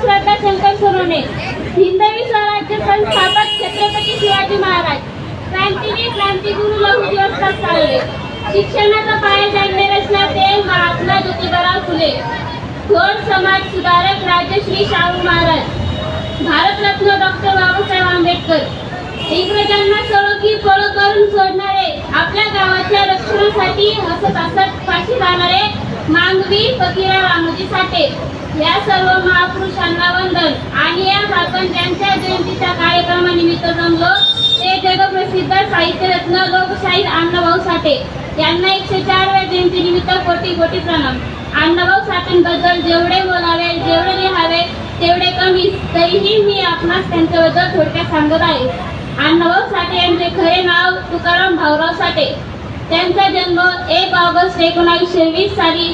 श्रद्धा शंकर सोनवणे. हिंदवी स्वराज्य संस्थापक छत्रपती शिवाजी महाराज. क्रांतीने क्रांतीगुरु लघु दिवस शिक्षणाचा पाया जाणणे रचना ते महात्मा ज्योतिबाराव फुले. थोर समाज सुधारक राजश्री शाहू महाराज. भारतरत्न डॉक्टर बाबासाहेब आंबेडकर. इंग्रजांना सळोखी पळो करून सोडणारे आपल्या गावाच्या रक्षणासाठी हसत हसत फाशी जाणारे मांगवी फकीरा रामोजी साठे या सर्व महापुरुषांना वंदन. आणि आज आपण ज्यांच्या जयंतीच्या कार्यक्रमानिमित्त जमलो ते जगप्रसिद्ध साहित्यरत्न लोकशाहीर अण्णाभाऊ साठे. यांना एकशे चारव्या जयंतीनिमित्त कोटी कोटी प्रणाम. अण्णाभाऊ साठेंबद्दल जेवढे बोलावे जेवढे लिहावे तेवढे कमी तरीही मी आपणास त्यांच्याबद्दल थोडक्यात सांगत आहे. अण्णाभाऊ साठे यांचे खरे नाव तुकाराम भाऊराव साठे. त्यांचा जन्म एक ऑगस्ट एकोणावीसशे वीस साली